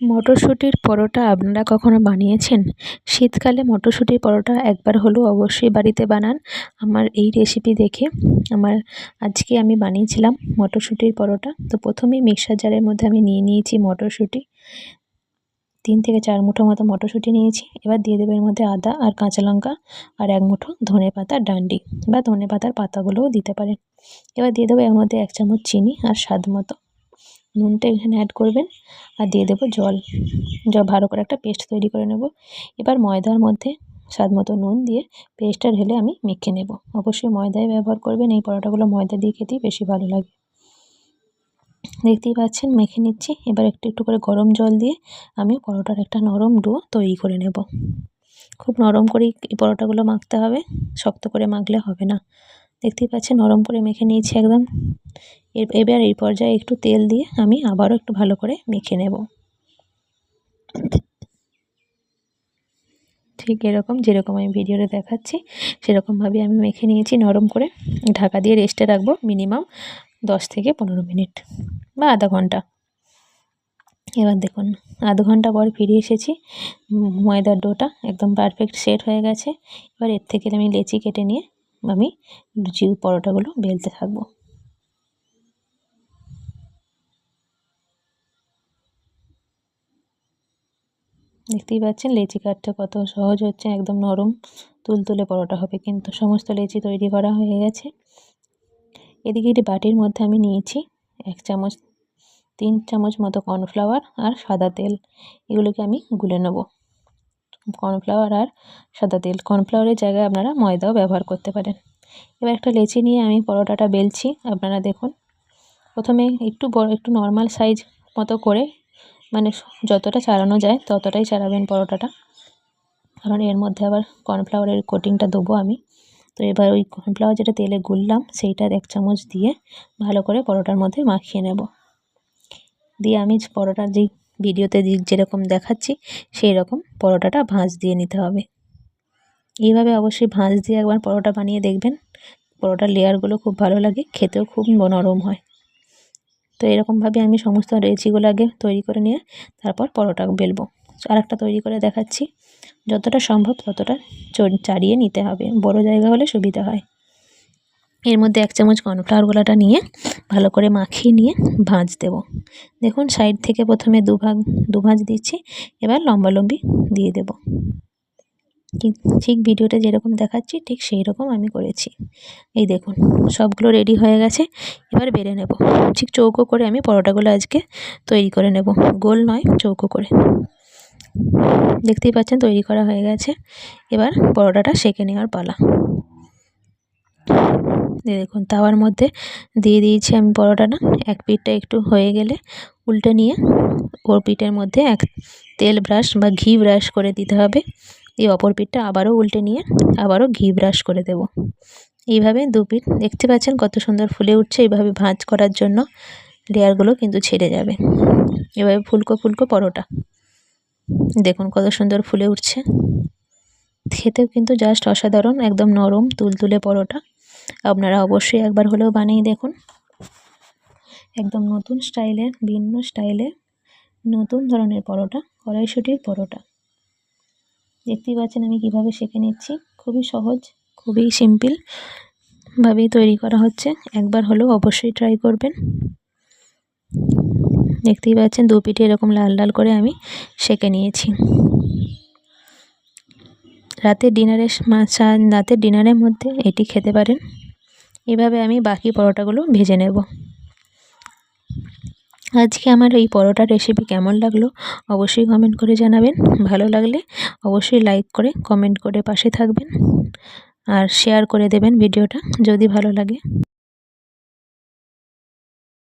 মটরশুঁটির পরোটা আপনারা কখনো বানিয়েছেন? শীতকালে মটরশুঁটির পরোটা একবার হলেও অবশ্যই বাড়িতে বানান। আমার এই রেসিপি দেখে আমার আজকে আমি বানিয়েছিলাম মটরশুঁটির পরোটা। তো প্রথমেই মিক্সার জারের মধ্যে আমি নিয়ে নিয়েছি মটরশুঁটি। তিন থেকে চার মুঠো মতো মটরশুঁটি নিয়েছি। এবার দিয়ে দেবো এর মধ্যে আদা আর কাঁচা লঙ্কা আর এক মুঠো ধনে পাতার ডান্ডি বা ধনে পাতার পাতাগুলোও দিতে পারেন। এবার দিয়ে দেবো এর মধ্যে এক চামচ চিনি আর স্বাদ মতো। নুনটা এখানে অ্যাড করবেন আর দিয়ে দেবো জল। জল ভালো করে একটা পেস্ট তৈরি করে নেব। এবার ময়দার মধ্যে স্বাদ মতো নুন দিয়ে পেস্টটা ঢেলে আমি মেখে নেব। অবশ্যই ময়দায় ব্যবহার করবেন, এই পরোটাগুলো ময়দা দিয়ে খেতেই বেশি ভালো লাগে। দেখতেই পাচ্ছেন, মেখে নিচ্ছি। এবার একটু একটু করে গরম জল দিয়ে আমি পরোটার একটা নরম ডো তৈরি করে নেব। খুব নরম করেই এই পরোটাগুলো মাখতে হবে, শক্ত করে মাখলে হবে না। দেখতেই পাচ্ছেন নরম করে মেখে নিয়েছি একদম। এবার এই পর্যায়ে একটু তেল দিয়ে আমি আবারও একটু ভালো করে মেখে নেব। ঠিক এরকম যেরকম আমি ভিডিওতে দেখাচ্ছি সেরকমভাবে আমি মেখে নিয়েছি নরম করে। ঢাকা দিয়ে রেস্টে রাখব মিনিমাম দশ থেকে পনেরো মিনিট বা আধা ঘণ্টা। এবার দেখুন, আধ ঘণ্টা পর ফিরে এসেছি। ময়দার ডোটা একদম পারফেক্ট সেট হয়ে গেছে। এবার এর থেকে আমি লেচি কেটে নিয়ে আমি লুচি পরোটাগুলো বেলতে থাকব। দেখতেই পাচ্ছেন লেচি কাটতে কত সহজ হচ্ছে, একদম নরম তুলতুলে পরোটা হবে কিন্তু সমস্ত লেচি তৈরি করা হয়ে গেছে। এদিকে একটি বাটির মধ্যে আমি নিয়েছি এক চামচ, তিন চামচ মতো কর্নফ্লাওয়ার আর সাদা তেল। এগুলোকে আমি গুলে নেব। কর্নফ্লাওয়ার আর সাদা তেল। কর্নফ্লাওয়ারের জায়গায় আপনারা ময়দাও ব্যবহার করতে পারেন। এবার একটা লেচি নিয়ে আমি পরোটাটা বেলছি। আপনারা দেখুন, প্রথমে একটু বড়, একটু নর্মাল সাইজ মতো করে মানে যতটা চালানো যায় ততটাই চালাবেন পরোটাটা। কারণ এর মধ্যে আবার কর্নফ্লাওয়ারের কোটিংটা দেবো আমি। তো এবার ওই কর্নফ্লাওয়ার যেটা তেলে গুললাম, সেইটা এক চামচ দিয়ে ভালো করে পরোটার মধ্যে মাখিয়ে নেব। দিয়ে আমি পরোটার যেই ভিডিওতে যেরকম দেখাচ্ছি সেই রকম পরোটাটা ভাঁজ দিয়ে নিতে হবে। এইভাবে অবশ্যই ভাঁজ দিয়ে একবার পরোটা বানিয়ে দেখবেন। পরোটার লেয়ারগুলো খুব ভালো লাগে, খেতেও খুব নরম হয়। তো এরকমভাবে আমি সমস্ত রেচিগুলো আগে তৈরি করে নিয়ে তারপর পরোটা বেলবো। আর একটা তৈরি করে দেখাচ্ছি। যতটা সম্ভব ততটা চাড়িয়ে নিতে হবে। বড় জায়গা হলে সুবিধা হয়। এর মধ্যে এক চামচ কর্নফ্লাওয়ার গোলাটা নিয়ে ভালো করে মাখিয়ে নিয়ে ভাঁজ দেব। দেখুন, সাইড থেকে প্রথমে দুভাগ দুভাঁজ দিচ্ছি, এবার লম্বালম্বি দিয়ে দেব। ঠিক ভিডিওটা যেরকম দেখাচ্ছি, ঠিক সেই রকম আমি করেছি। এই দেখুন, সবগুলো রেডি হয়ে গেছে, এবার বেড়ে নেব। ঠিক চৌকো করে আমি পরোটাগুলো আজকে তৈরি করে নেব। গোল নয়, চৌকো করে। দেখতেই পাচ্ছেন, তৈরি করা হয়ে গেছে। এবার পরোটাটা সেঁকে নেওয়ার পালা। দেখুন, তাওয়ার মধ্যে দিয়ে দিয়েছি আমি পরোটাটা এক পিঠটা একটু হয়ে গেলে উল্টে নিয়ে ওর পিঠের মধ্যে এক তেল ব্রাশ বা ঘি ব্রাশ করে দিতে হবে। এই অপর পিঠটা আবারও উল্টে নিয়ে আবারও ঘি ব্রাশ করে দেব। এইভাবে দু পিঠ, দেখতে পাচ্ছেন কত সুন্দর ফুলে উঠছে। এইভাবে ভাঁজ করার জন্য লেয়ারগুলো কিন্তু ছেড়ে যাবে। এভাবে ফুলকো ফুলকো পরোটা। দেখুন কত সুন্দর ফুলে উঠছে। খেতেও কিন্তু জাস্ট অসাধারণ, একদম নরম, তুলতুলে পরোটা। আপনারা অবশ্যই একবার হলেও বানিয়ে দেখুন। একদম নতুন স্টাইলের, ভিন্ন স্টাইলে নতুন ধরনের পরোটা, কড়াইশুটির পরোটা। দেখতেই পাচ্ছেন আমি কীভাবে শেখে নিচ্ছি। খুবই সহজ, খুবই সিম্পল ভাবেই তৈরি করা হচ্ছে। একবার হলেও অবশ্যই ট্রাই করবেন। দেখতেই পাচ্ছেন দু পিঠে এরকম লাল লাল করে আমি সেঁকে নিয়েছি। রাতের ডিনারের রাতের ডিনারের মধ্যে এটি খেতে পারেন। এভাবে আমি বাকি পরোটাগুলো ভেজে নেব। আজকে আমার এই পরোটার রেসিপি কেমন লাগল অবশ্যই কমেন্ট করে জানাবেন। ভালো লাগলে অবশ্যই লাইক করে কমেন্ট করে পাশে থাকবেন। আর শেয়ার করে দেবেন ভিডিওটা যদি ভালো লাগে।